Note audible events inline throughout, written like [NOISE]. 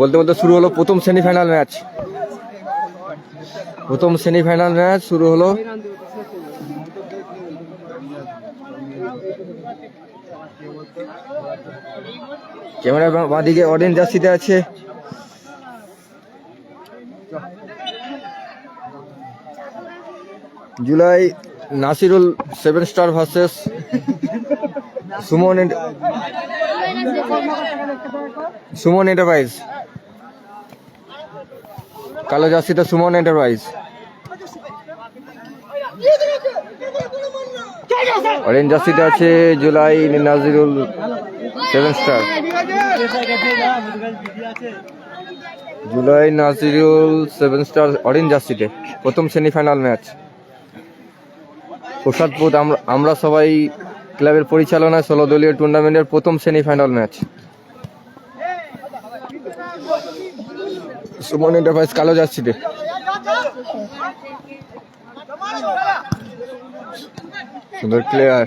বলতে বলতে শুরু হলো প্রথম সেমিফাইনাল ম্যাচ প্রথম সেমিফাইনাল ম্যাচ শুরু হলো ক্যামেরা বাঁদিকে অরেঞ্জ জার্সিতে আছে। July Nasirul seven star versus Suman Suman enterprise কালো জার্সিতে সুমন এন্টারপ্রাইজ অরেঞ্জ জার্সিটা আছে July Nazirul seven star. July Nazirul seven star orange জার্সিতে। প্রথম সেমিফাইনাল ম্যাচ। প্রসাদপুর আমরা সবাই ক্লাবের পরিচালনায় ষোলো দলীয় টুর্নামেন্টের প্রথম সেমিফাইনাল ম্যাচ। সুমন এন্টারপ্রাইজ কালো জার্সিতে। সুন্দর প্লেয়ার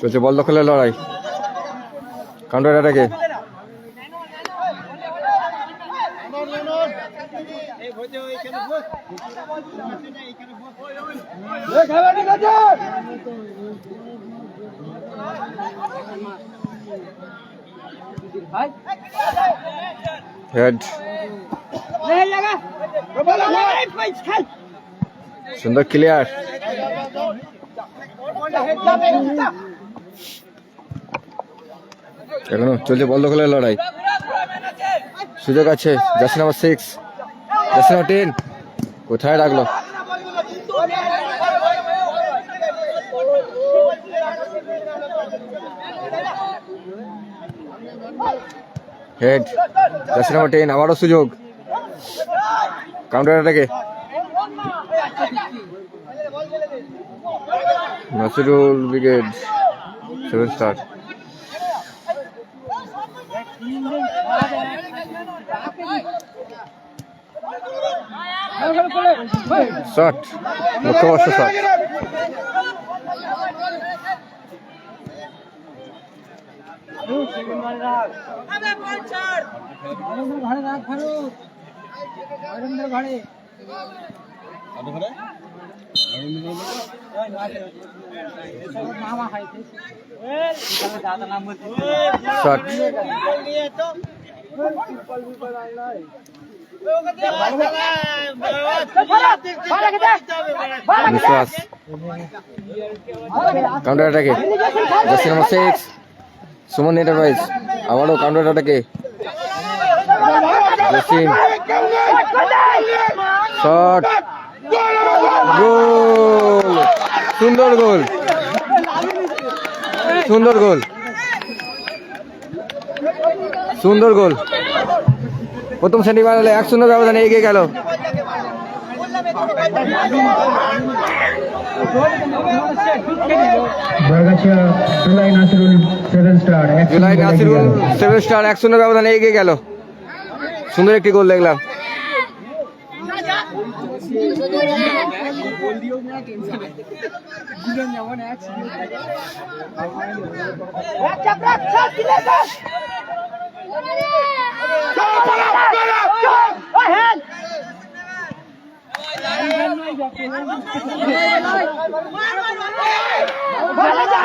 চলছে, বল দখলের লড়াই। কাউন্টার অ্যাটাকে হেড। সুন্দর ক্লিয়ার এখনও চলছে বল দখলের লড়াই। সুযোগ আছে জার্সি নাম্বার সিক্স টেন কোথায় রাখল? হেড জার্সি নাম্বার টেন আবারও সুযোগ। Counter অ্যাটাকে Nasirul brigade seven star shot লক্ষ্যবর্ষ shot shot বিশ্বাস counter অ্যাটাকে jersey number six Suman enterprise আবারও কাউন্টার অ্যাটাকে জসিম শট গোল সুন্দর গোল সুন্দর গোল সুন্দর গোল প্রথম সেমিফাইনালে এক শূন্য ব্যবধানে এগিয়ে গেল। জুলাই নাসিরুল সেভেন স্টার এক শূন্য এগিয়ে গেল। সেভেন স্টার এক শূন্য ব্যবধানে এগিয়ে গেল। সুন্দর একটি গোল দেখলাম।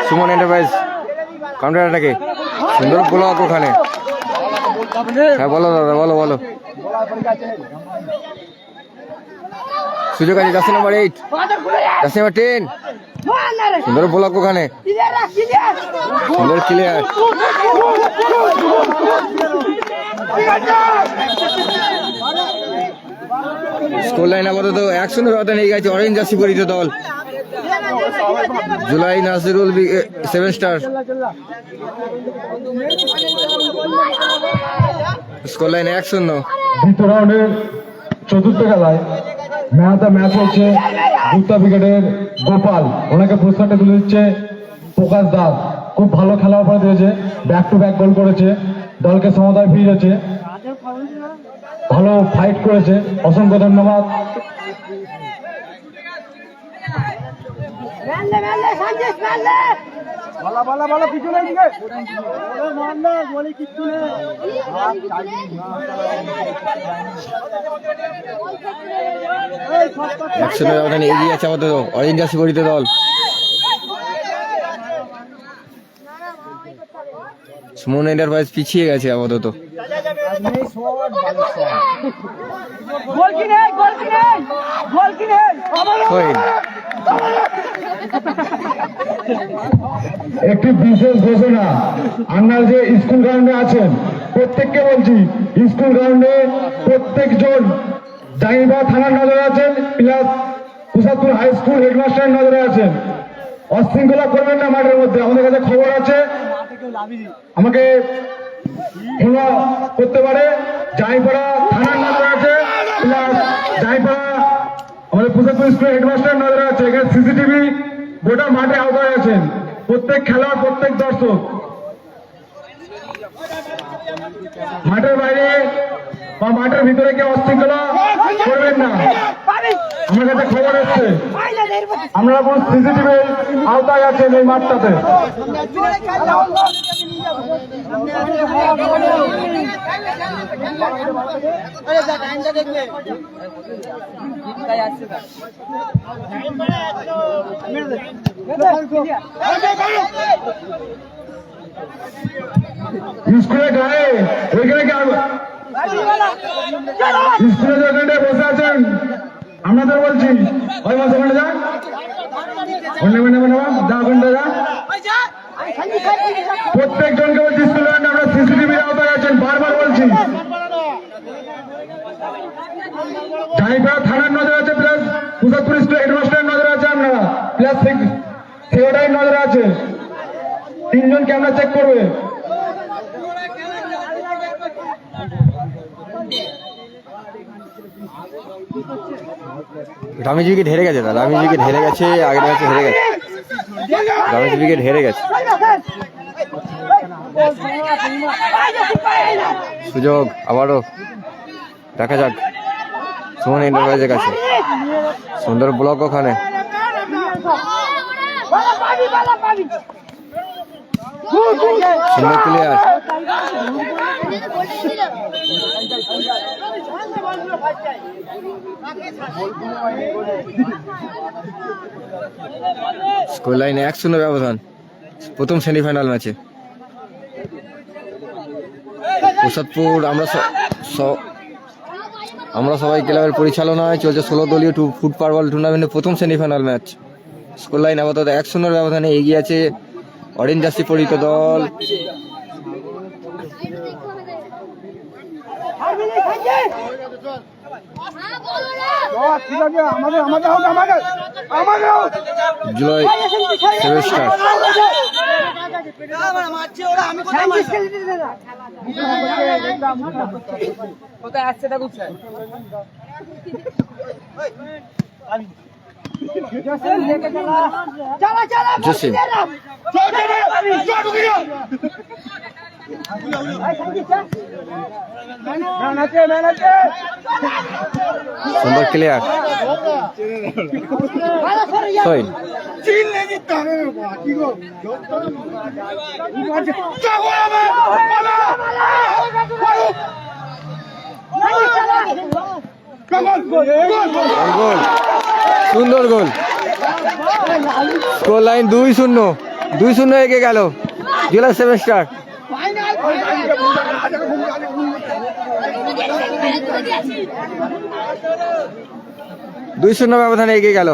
সুমন এন্টারপ্রাইজ কাউন্টার অ্যাটাকে সুন্দর ব্লক ওখানে। হ্যাঁ বলো দাদা, বলো বলো। সুযোগ আছে jersey number eight jersey number ten সুন্দর ব্লক ওখানে সুন্দর ক্লিয়ার স্কোর লাইন আপাতত এক শূন্য এগিয়ে গেছে অরেঞ্জ জার্সি পরিচিত দল। July Nasirul seven star score line এক শূন্য দ্বিতীয় রাউন্ডের খেলায় ম্যাচ হচ্ছে গুপ্তা ব্রিগেডের গোপাল। ওনাকে পুরস্কারটা তুলে দিচ্ছে প্রকাশ দাস। খুব ভালো খেলা উপরে দিয়েছে ব্যাক টু ব্যাক গোল করেছে, দলকে সমতায় ফিরিয়েছে ভালো ফাইট করেছে, অসংখ্য ধন্যবাদ। বলা বলা বলা নেই ব্যবধানে এগিয়ে আছে আপাতত অরেঞ্জ জার্সি পরিত দল। সুমন এন্টারপ্রাইজ পিছিয়ে গেছে আপাতত। গোল কি নেই গোল কি নেই গোল কি নেই হইন একটি বিশেষ ঘোষণা। আপনারা যে স্কুল গ্রাউন্ডে আছেন, প্রত্যেককে বলছি, স্কুল গ্রাউন্ডে প্রত্যেকজন জাইবা থানার নজরে আছেন, প্লাস কুসাদপুর হাই স্কুল হেডমাস্টারের নজরে আছেন। অশৃঙ্খলা করবেন না মাঠের মধ্যে, আমাদের কাছে খবর আছে। আমাকে করতে পারে, জাইপাড়া থানার নজরে আছে, প্লাস জাইপাড়া আমাদের কুসাদপুর স্কুলের হেডমাস্টার নজরে আছে। এখানে সিসিটিভি গোটা মাঠে আওতায় আছেন। প্রত্যেক খেলা প্রত্যেক দর্শক। মাঠের বাইরে বা মাঠের ভিতরে কেউ অশৃঙ্খলা করবেন না। আমার কাছে খবর এসছে। আমরা কোন সিসিটিভি আওতায় আছেন এই মাঠটাতে। স্কুলের গায়ে ওইখানে কি স্কুলের বসে আছেন। আপনাদের বলছি ওই মাসে ওখানে যা অন্য মানে মানে যা ওখানটা যা। প্রত্যেকজনকে বলছি স্কুলের আমরা সিসিটিভি আওতায় আছেন, বারবার বলছি। জানিপাড়া থানার নজর আছে, প্লাস মুসাদপুর স্কুল হেডমাস্টারের নজরে আছে আপনারা। প্লাস সেক্রেটারির নজরে আছে। তিনজন ক্যামেরা চেক করবে। রামিজ উইকেট হেরে গেছে না রামিজ উইকেট হেরে গেছে, আগের ম্যাচে হেরে গেছে। রামিজ উইকেট হেরে গেছে। সুযোগ, আবারও। দেখা যাক, সুমন এন্টারপ্রাইজের কাছে। সুন্দর ব্লক ওখানে। সুন্দর প্লেয়ার স্কোর লাইনে এক শূন্য ব্যবধান। প্রথম সেমিফাইনাল ম্যাচে। প্রসাদপুর, আমরা আমরা সবাই ক্লাবের পরিচালনায় চলছে ষোলো দলীয় টু ফুট পারবল টুর্নামেন্টের প্রথম সেমিফাইনাল ম্যাচ। স্কোর লাইন আপাতত এক শূন্যর ব্যবধানে এগিয়ে আছে অরেঞ্জ জার্সি পরিহিত দল ঠিক আছে আমাদের আমাদের আমাদের আমাদের জুলাই সেভেন স্টার চালা চালা জসিম। সুন্দর ক্লিয়ার গোল গোল। গোল সুন্দর গোল। স্কোর লাইন দুই শূন্য। দুই শূন্য এগিয়ে গেল। জুলাই সেভেন স্টার দুই শূন্য ব্যবধানে এগিয়ে গেল।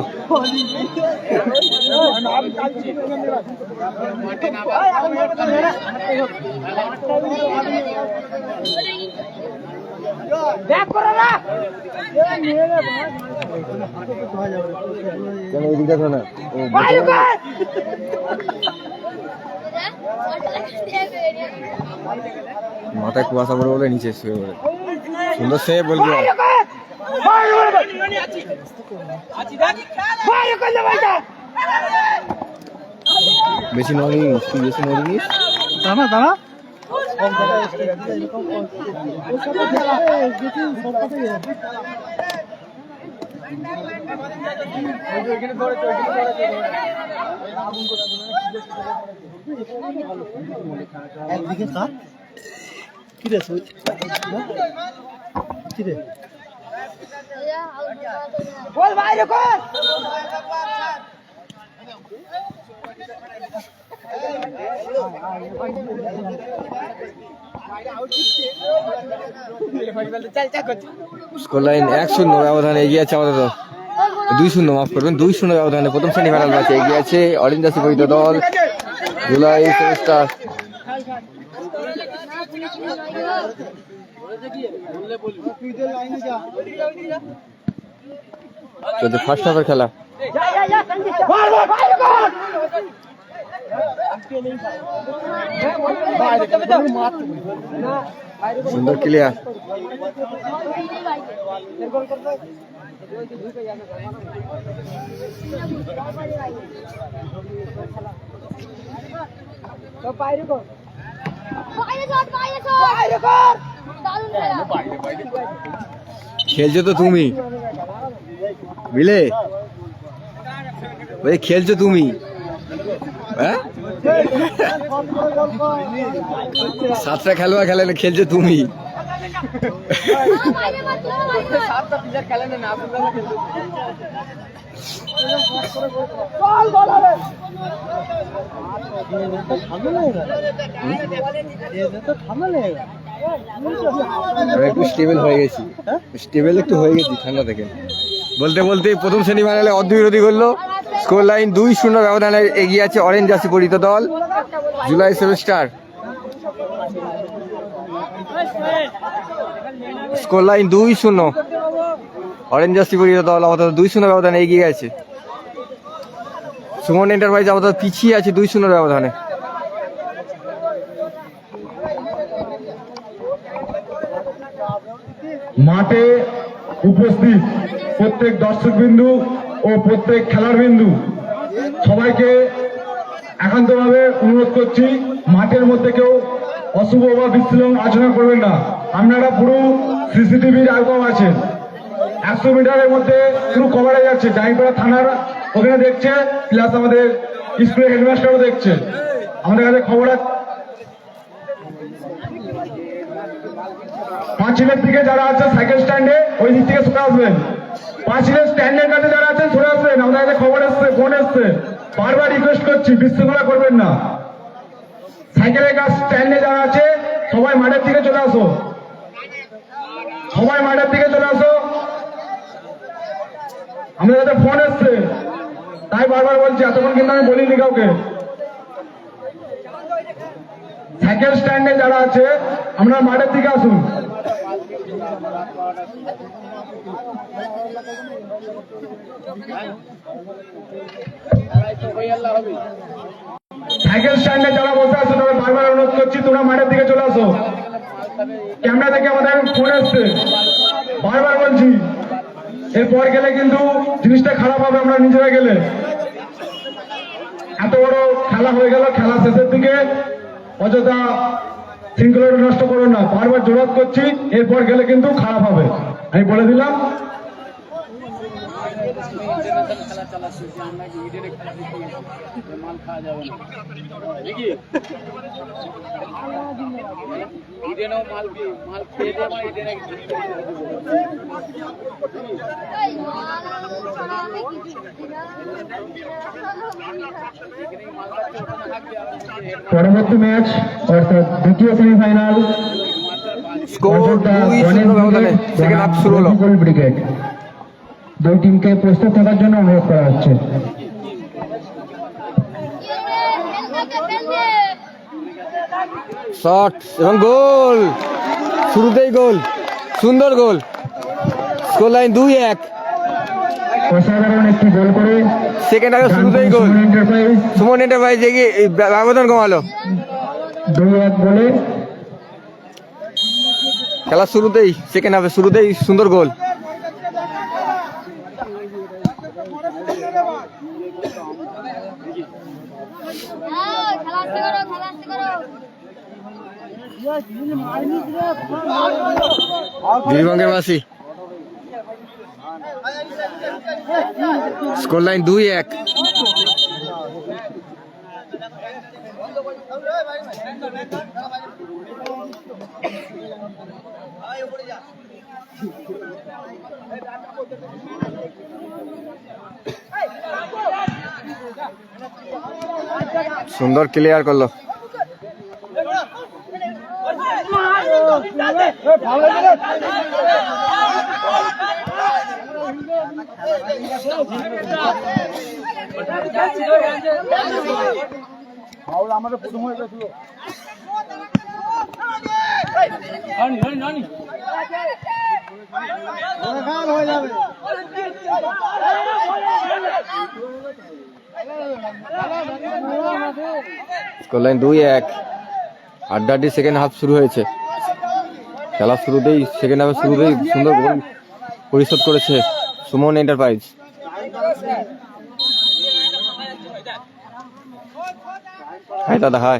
ব্যাক করো না। কেন এদিকে দেখো না? মাথায় কুয়াশা পড়ে বলে নিচে শুয়ে পড়ে। সুন্দর সে বলবি বেশি নড়ি তুই বেশি নড়িনি দাঁড়া দাঁড়া। [LAUGHS] একদিকে কাপ কি রে কি রে? বল বাইরে কর। স্কোর লাইন এক শূন্য ব্যবধানে এগিয়ে আছে আমাদের দুই শূন্য মাফ করবেন, দুই শূন্য ব্যবধানে প্রথম সেমিফাইনাল ম্যাচে এগিয়ে আছে অরেঞ্জ জার্সি পরিত দল, জুলাই সেমিস্টার চলছে ফার্স্ট হাফের খেলা। সুন্দর ক্লিয়ার বাইরে কর বাইরে কর খেলছো তো তুমি বুঝলে ওই খেলছো তুমি হ্যাঁ সাতটা খেলোয়াড় খেলে খেলছো তুমি একটু হয়ে গেছি। একটু হয়ে গেছি বলতে বলতে প্রথম শ্রেণি সেমিফাইনালে অর্ধবিরোধী করল। স্কোর লাইন দুই শূন্য ব্যবধানে এগিয়ে আছে অরেঞ্জ জার্সি পরিত দল। জুলাই সেমিস্টার স্কোর লাইন দুই শূন্য। অরেঞ্জ পরিত দল আমাদের দুই শূন্য ব্যবধানে এগিয়ে গেছে। সুমন এন্টারপ্রাইজ আমাদের পিছিয়ে আছে দুই শূন্য ব্যবধানে। মাঠে উপস্থিত প্রত্যেক দর্শক বিন্দু ও প্রত্যেক খেলার বিন্দু। সবাইকে একান্তভাবে অনুরোধ করছি, মাঠের মধ্যে কেউ অশুভ বা বিশ্লেষণ আচরণ করবেন না। আপনারা পুরো সিসিটিভির আওতাম আছেন একশো মিটারের মধ্যে পুরো কভারেজ আছে। ডাইপাড়া থানার ওখানে দেখছে প্লাস আমাদের স্কুলের হেডমাস্টারও দেখছে। আমাদের কাছে খবর আছে। পাঁচিলের দিকে যারা আছে সাইকেল স্ট্যান্ডে ওই দিক থেকে সরে আসবেন। পাঁচিলের স্ট্যান্ডের কাছে যারা আছেন, সরে আসবেন। আমাদের কাছে খবর এসছে ফোন এসছে। বারবার রিকোয়েস্ট করছি বিশৃঙ্খলা করবেন না। সাইকেলের কাজ স্ট্যান্ডে যারা আছে, সবাই মাঠের দিকে চলে আসো। সবাই মাঠের দিকে চলে আসো। আমাদের কাছে ফোন এসছে। তাই বারবার বলছি, এতক্ষণ কিন্তু আমি বলিনি কাউকে। সাইকেল স্ট্যান্ডে যারা আছে আমরা মাঠের দিকে আসুন। সাইকেল স্ট্যান্ডে যারা বসে বারবার অনুরোধ করছি, তোমরা মাঠের দিকে চলে আসো। ক্যামেরা থেকে আমাদের ফোন বারবার বলছি, এরপর গেলে কিন্তু জিনিসটা খারাপ হবে, আমরা নিজেরা গেলে। এত বড় খেলা হয়ে গেল, খেলা শেষের দিকে। অযথা শৃঙ্খলাটা নষ্ট করো না, বারবার জোরাত করছি, এরপর গেলে কিন্তু খারাপ হবে। আমি বলে দিলাম এই মাল ছাড়া আমি কিছু বুঝি না। পরবর্তী ম্যাচ অর্থাৎ দ্বিতীয় সেমিফাইনাল। স্কোর দুই শূন্য ব্যবধানে সেকেন্ড হাফ শুরু হলো। ব্রিগেড। দুই টিমকে প্রস্তুত থাকার জন্য অনুরোধ করা হচ্ছে। শট এবং গোল। শুরুতেই গোল। সুন্দর গোল। স্কোর লাইন দুই এক। অসাধারণ একটি গোল করে সেকেন্ড হাফে শুরুতেই গোল। সুমন এন্টারপ্রাইজ এগিয়ে ব্যবধান কমালো। দুই এক গোলে। খেলার শুরুতেই সেকেন্ড হাফে শুরুতেই সুন্দর গোল হ্যাঁ, খেলা আসতে করো খেলা আসতে করো গিরিবঙ্গের বাসী স্কোর লাইন দুই এক। সুন্দর ক্লিয়ার করল। আমাদের প্রথম হয়ে গেছিল। হয়ে যাবে। স্কোর লাইন দুই এক। আড্ডাটি সেকেন্ড হাফ শুরু হয়েছে। খেলা শুরুতেই সেকেন্ড হাফের শুরুতেই সুন্দর গোল পরিশোধ করেছে সুমন এন্টারপ্রাইজ হাই দাদা, হাই।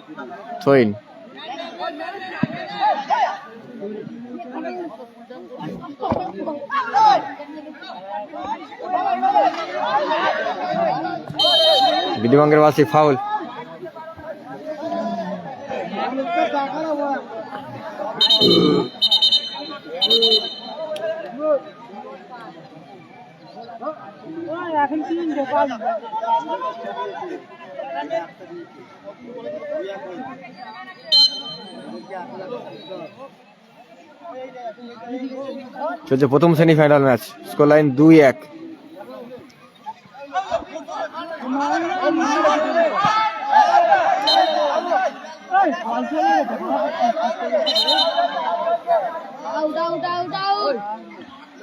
থইন বিধিভঙ্গের পাচ্ছি ফাউল। এখন তিন চলছে প্রথম সেমিফাইনাল ম্যাচ স্কোর লাইন দুই এক। Out out out out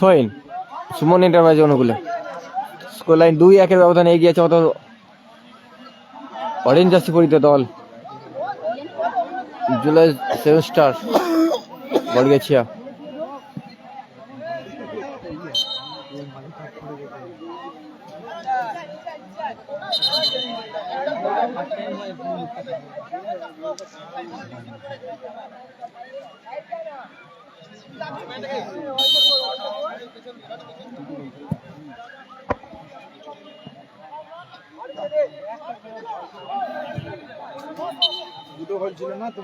throw in. Suman enterprise অনুকূলে স্কোর লাইন দুই, একের ব্যবধানে এগিয়ে আছে অত অরেঞ্জ জার্সি পরিত দল। জুলাই সেভেন স্টার বড়গেছিয়া দুটো গোল ছিল না তো?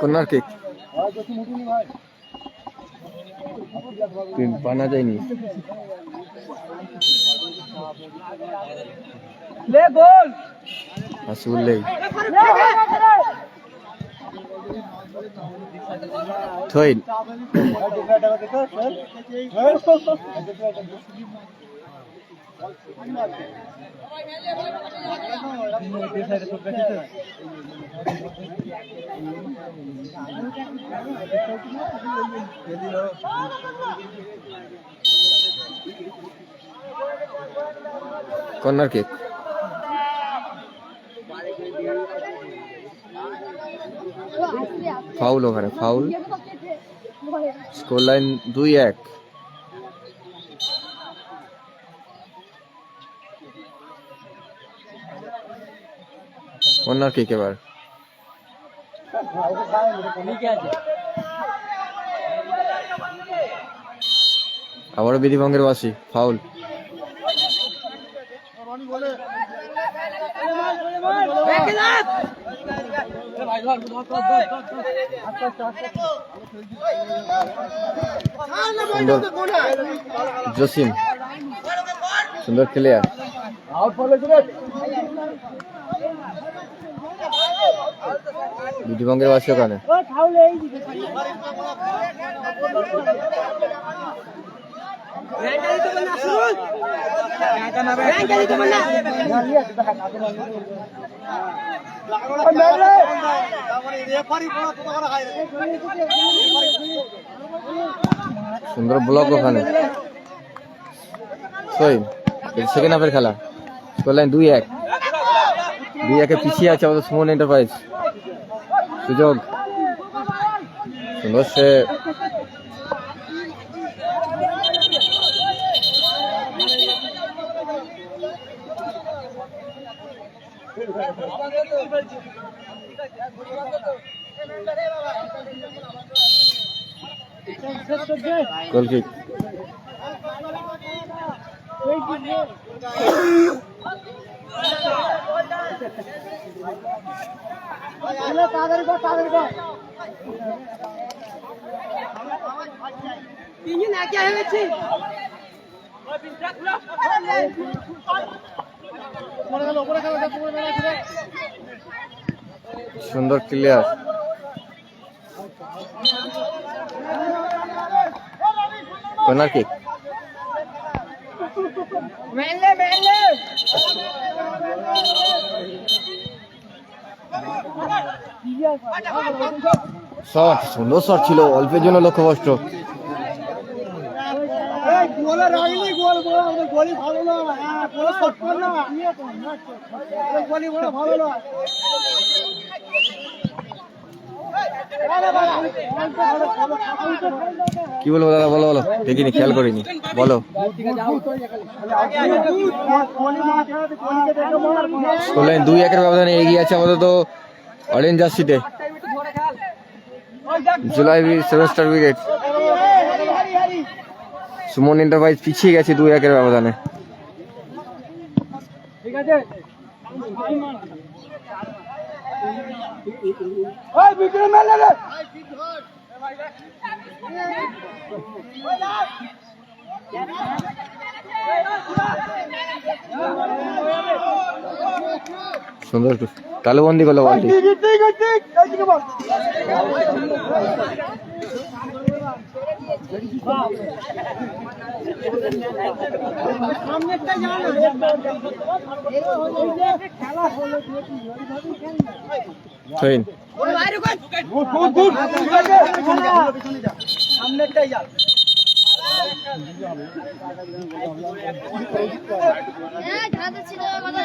কর্নার কিক পানা যায়নি। লে গোল। আসিবুল্লেই কর্নার কিক। ফাউল ওখানে ফাউল স্কোর লাইন দুই এক। কর্নার কিক এবার। আবারও বিধিভঙ্গের বাসি ফাউল সুন্দর জসিম সুন্দর প্লেয়ার বিধিভঙ্গের বাসী ওখানে। সুন্দর ব্লক ওখানে। সেকেন্ড হাফের খেলা। স্কোর লাইন দুই এক। দুই একে পিছিয়ে আছে আমাদের সুমন এন্টারপ্রাইজ সুযোগ। সুন্দর সে গোল কিক তাড়াতাড়ি কর তাড়াতাড়ি কর তিনজন একে হয়ে গেছি সুন্দর ক্লিয়ার কর্নার কিক শট সুন্দর শট ছিল অল্পের জন্য লক্ষ্যভ্রষ্ট। এই রাগলি গোল গোল ভালো না। হ্যাঁ শট না। গোলি ভালো না। কি বলব দাদা, বলো বলো। দেখিনি, খেয়াল করিনি। বলো। লাইন দুই একের ব্যবধানে এগিয়ে আছে আপাতত অরেঞ্জ জার্সিতে। July seven star wicket. Suman enterprise পিছিয়ে গেছে দুই একের ব্যবধানে। ঠিক আছে? সুন্দর একটু। তালুবন্দি করল বলটি সামনেরটাই যাও হ্যাঁ ছিল কথা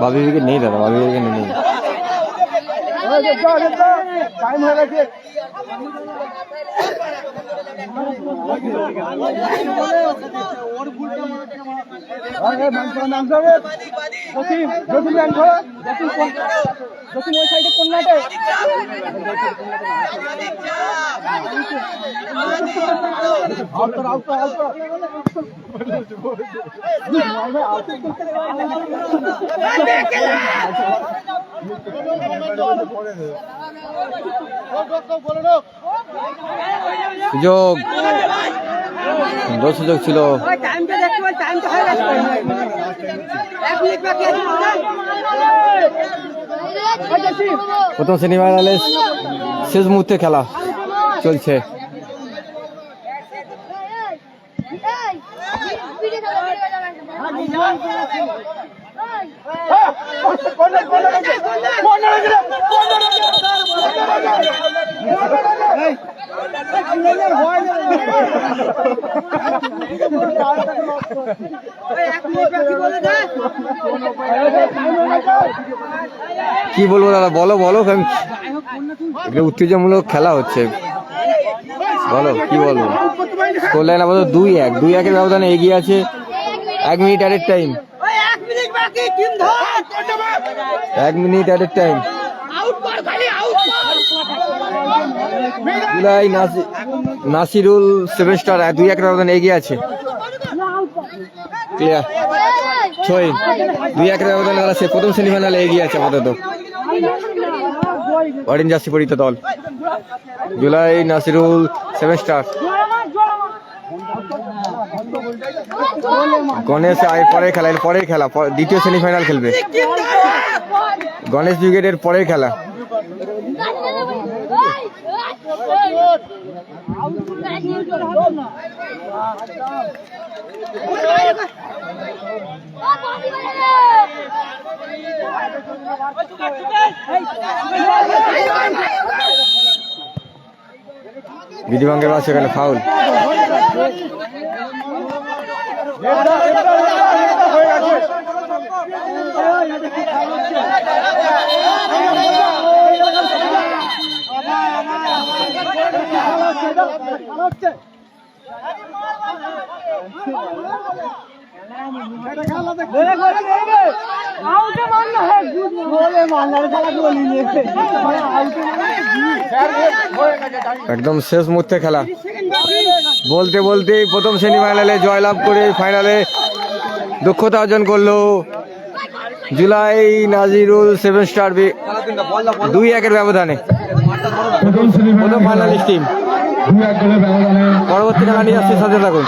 বাবি উইকেট নেই দাদা বাবি নেই। টাইম হয়ে গেছে। জসিম জসিম ব্যান করো জসিম কোন- জসিম ওই সাইডে কোন নাটে আউট। Out out. সুযোগ। সুন্দর সুযোগ ছিল। প্রথম সেমিফাইনালে শেষ মুহূর্তে খেলা চলছে। কি বলব দাদা, বলো বলো এগুলো উত্তেজনামূলক খেলা হচ্ছে। বলো, কি বলব? লাইন আপাতত দুই এক, দুই একের ব্যবধানে এগিয়ে আছে এক মিনিট অ্যাডের টাইম এক মিনিট অ্যাডের টাইম নাসিরুল সেভেন স্টার দুই এক ব্যবধানে এগিয়ে আছে। ক্লিয়ার ছয়। দুই এক ব্যবধানে তারা প্রথম সেমিফাইনালে এগিয়ে আছে আপাতত। অরেঞ্জ জার্সি পরিত দল। July Nasirul seven star. Ganesh এর পরের খেলা, এর পরের খেলা দ্বিতীয় সেমিফাইনাল খেলবে। গণেশ ব্রিগেডের পরের খেলা। বিধিভঙ্গের বা সেখানে ফাউল একদম শেষ মুহূর্তে খেলা। বলতে বলতেই প্রথম সেমিফাইনালে জয়লাভ করে ফাইনালে দক্ষতা অর্জন করল July Nazirul seven star B- দুই একের ব্যবধানে। প্রথম ফাইনালিস্ট টিম পরবর্তী খেলা নিয়ে আসছে সাথে থাকুন।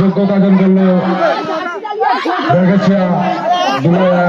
যোগ্যতা